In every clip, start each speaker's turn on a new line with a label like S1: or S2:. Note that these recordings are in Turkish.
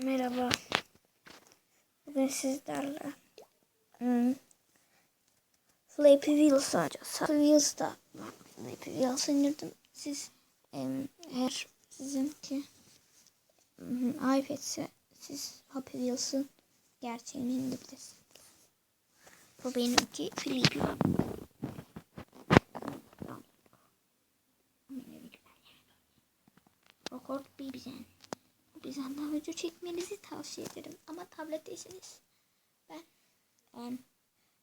S1: Merhaba. Bugün sizlerle hmm, Flappy Wheels oynayacağız. Flappy Wheels'da Flappy Wheels indirdim. Siz em, eğer sizinki hmm, iPad'se siz Happy Wheels'ın gerçeğini indirebilirsiniz. Bu benimki Flappy Rekord bir bizden. Bizden daha video çekmenizi tavsiye ederim. Ama tabletteyseniz ben yani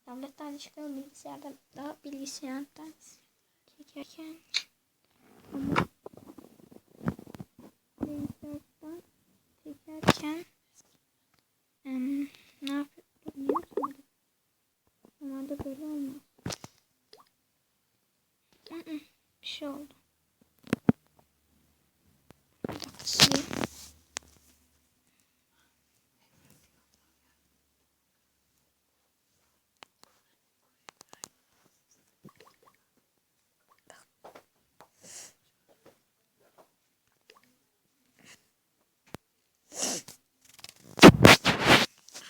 S1: tabletten çıkan bilgisayardan daha bilgisayardan çekerken. Ama bilgisayardan çekerken em, ne yapıyordum biliyor musunuz? Normalde böyle olmaz. Hı hı, Bir şey oldu. Bir dakika sileyim.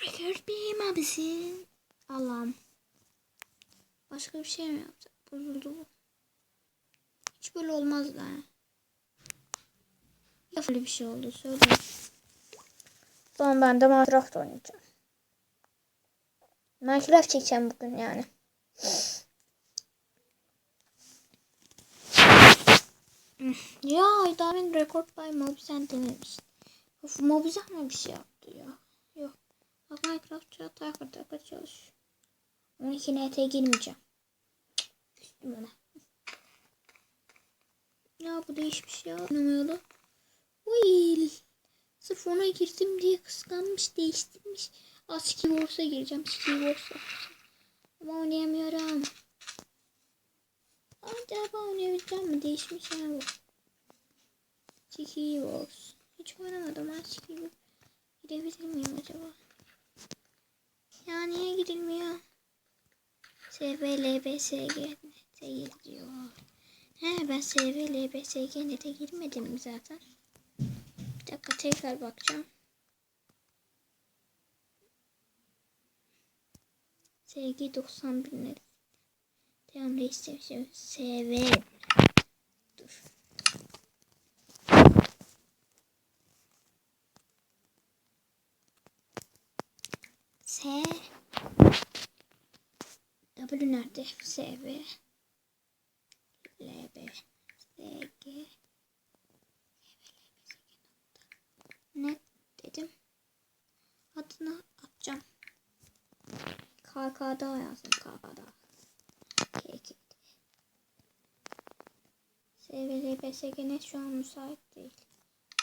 S1: Record abisin. Allah'ım. Başka bir şey mi yaptı? Bozuldu bu. Hiç böyle olmaz da. Ya böyle bir şey oldu söyle. Tamam ben de Minecraft oynayacağım. Minecraft çekeceğim bugün yani. Ya Aydar'ın Record by Mobzen dememiş. Of Mobzen mi bir şey yaptı ya? Bak Minecraft çağ takır takır çalış. 12 NT'ye girmeyeceğim. Küstüm ona. Ya bu değişmiş ya. Oynamıyordu. Uy. Sırf ona girdim diye kıskanmış değiştirmiş. Aa Ski Wars'a gireceğim. Ski Wars'a. Ama oynayamıyorum. Acaba oynayabileceğim mi? Değişmiş ya bu. Ski Wars. Hiç oynamadım ha Ski Wars. Gidebilir miyim acaba? Ya niye gidilmiyor? SVLBSG nete gidiyor. He ben SVLBSG nete girmedim zaten? Bir dakika tekrar bakacağım. SG 91 net. Devam istemişim. SV. Dur. S W nerede? SV LB SG ne dedim? Adını atacağım. KK'da yazdım KK'da. KK. SVL BSG net şu an müsait değil.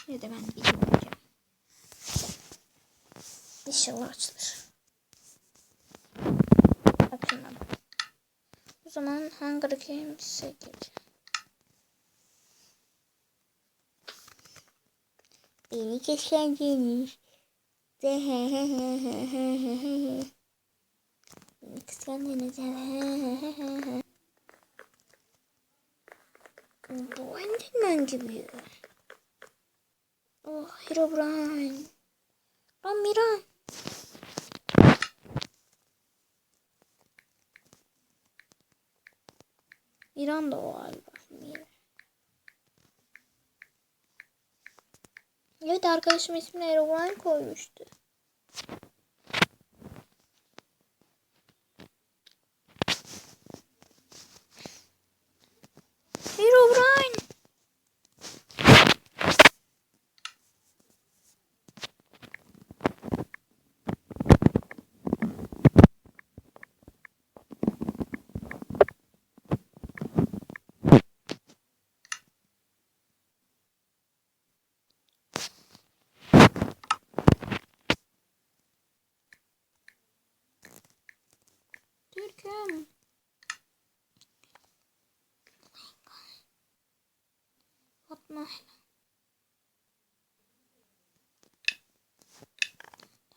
S1: Ne de ben gideceğim. İnşallah açılır. Açılmadı. O zaman Hunger Games'e gireceğim. Beni kıskandınız. Beni kıskandınız. Bu Enderman gibi. Oh Herobrine. Lan İran da o galiba. Evet arkadaşım ismini Herobrine koymuştu.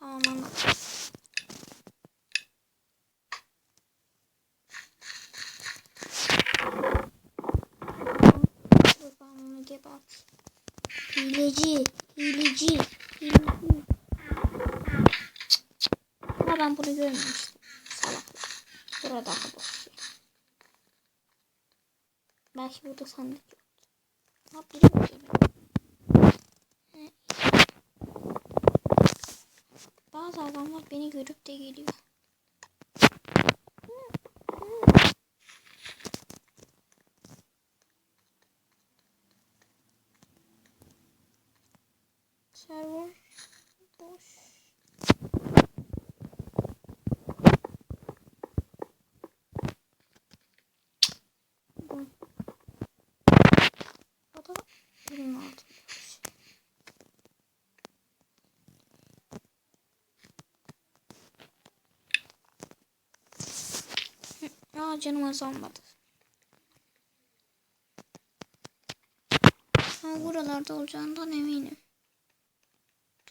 S1: Tamam anladım. Ben bunu. Hileci, hileci, hileci. Ama ben bunu görmemiştim. Salaklar. Burada boş. Belki burada sandık yok. Ha biri? Bazı adamlar beni görüp de geliyor. Server boş. Bu. O da benim altımdaymış. Hı, Aa canım azalmadı. Ha buralarda olacağından eminim.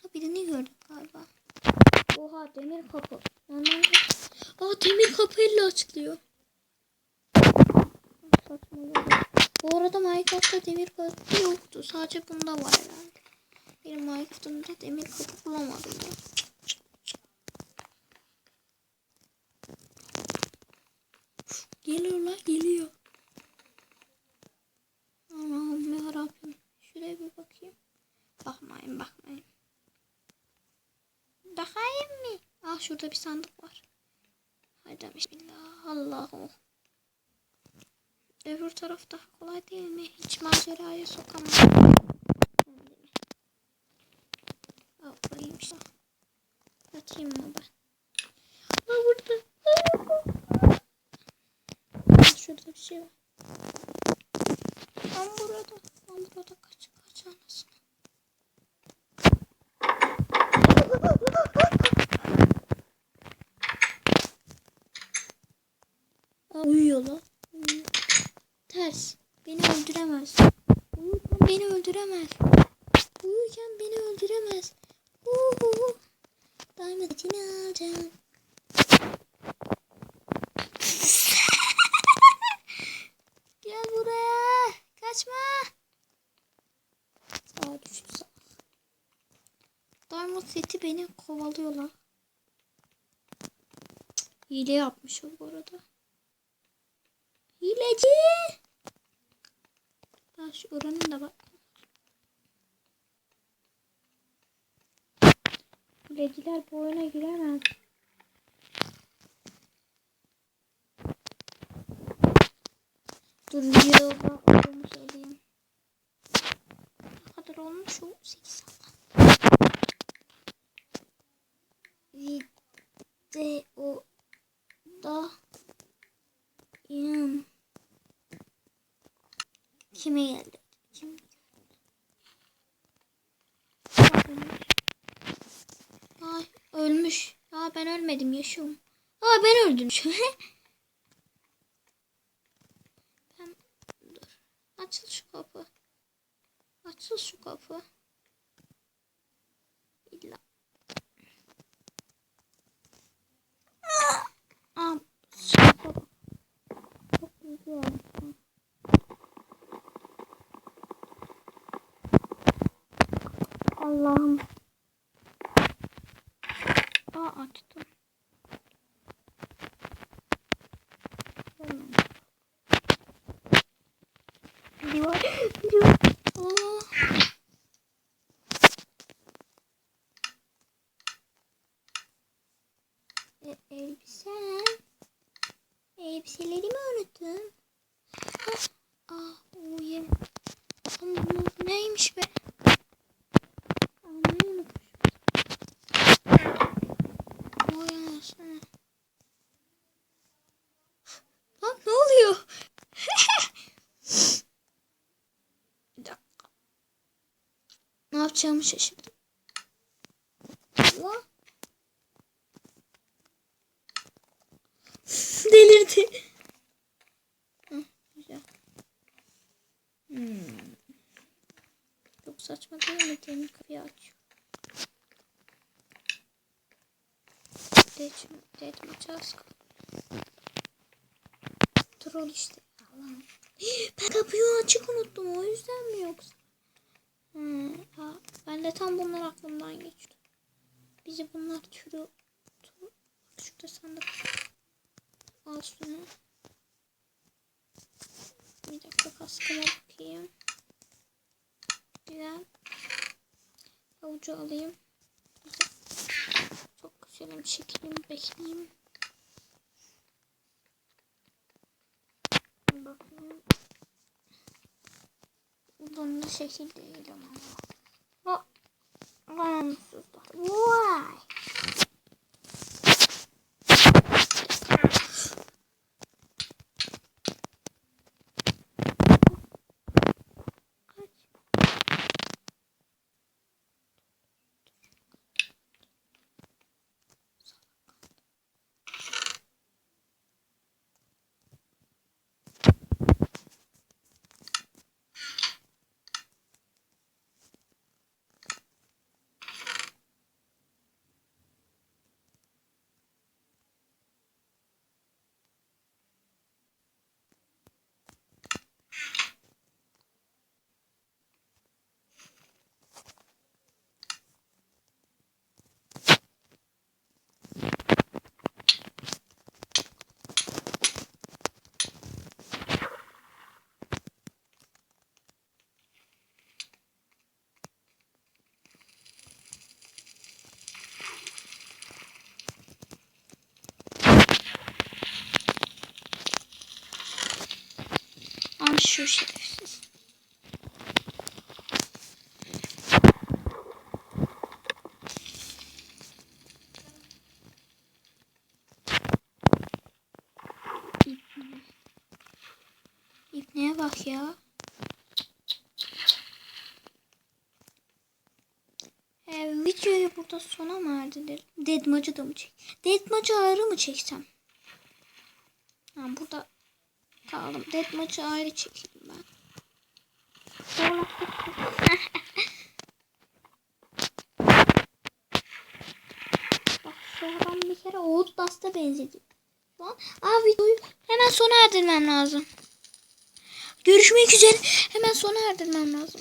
S1: Ha, Birini gördüm galiba. Oha demir kapı. Normalde... Aa demir kapı elle açılıyor. Bu arada Minecraft'ta demir kapı yoktu. Sadece bunda var herhalde. Benim Minecraft'ımda demir kapı bulamadım ya. Geliyor lan geliyor. Allah'ım yarabbim. Şuraya bir bakayım. Bakmayın bakmayın. Bakayım mı? Ah şurada bir sandık var. Haydi bismillah. Allah'ım. Öbür taraf daha kolay değil mi? Hiç maceraya sokamam. Atayım mı ben? Aa, burada. Aa, şurada bir şey var. Ben burada. Ben burada kaç kaç anasını. Aa, uyuyor lan. Uyuyor. Ters. Beni öldüremez. Uyurken beni öldüremez. Uyurken beni öldüremez. Uhu. Diamond'ını alacağım. Diamond seti beni kovalıyorlar. Hile yapmış o bu arada. Hileci. Ha şu oranın da bak. Hileciler bu oyuna giremez. Dur videoda olduğumu söyleyeyim. Ne kadar olmuş o? 8 saat. Videoda İnan. Kime geldi? Kim? Ay ölmüş. Aa ben ölmedim yaşıyorum. Aa ben öldüm. Açıl şu kapı. Açıl şu kapı. İlla. Aa, şu kapı. Çok güzel. Allah'ım. Aa açtım. Biri var. Biri var. Aa. E, elbisem. Elbiselerimi unuttum. Ah, ah, uyu. Ama bu neymiş be? Almayı unutmuşum. Vay anasını. Lan ne oluyor? Bir dakika. Ne yapacağımı şaşırdım. Delirdi. Hmm. Çok saçma değil mi? Demir kapıyı açıyor. Deç, deçmeyeceğiz. Troll işte. Allah'ım. Ben kapıyı açık unuttum. O yüzden mi yoksa? Hmm, ha, ben de tam bunlar aklımdan geçti. Bizi bunlar türü... Burada sandık. Al şunu. Bir dakika kaskıma bakayım. Güzel. Havucu alayım. Çok güzelim. Çekileyim. Bekleyeyim. Bakayım. Bunun şekil değil ama. Why? Şu şerefsiz. İbne. İbneye bak ya. Ee, videoyu burada sona mı erdiler? Deadmacı da mı çek? Deadmacı ayrı mı çeksem? Ha, burada kaldım. Deadmacı ayrı çekeyim ben. Bak şu adam bir kere Outlast'a benzedi. Şu an aa videoyu hemen sona erdirmem lazım. Görüşmek üzere. Hemen sona erdirmem lazım.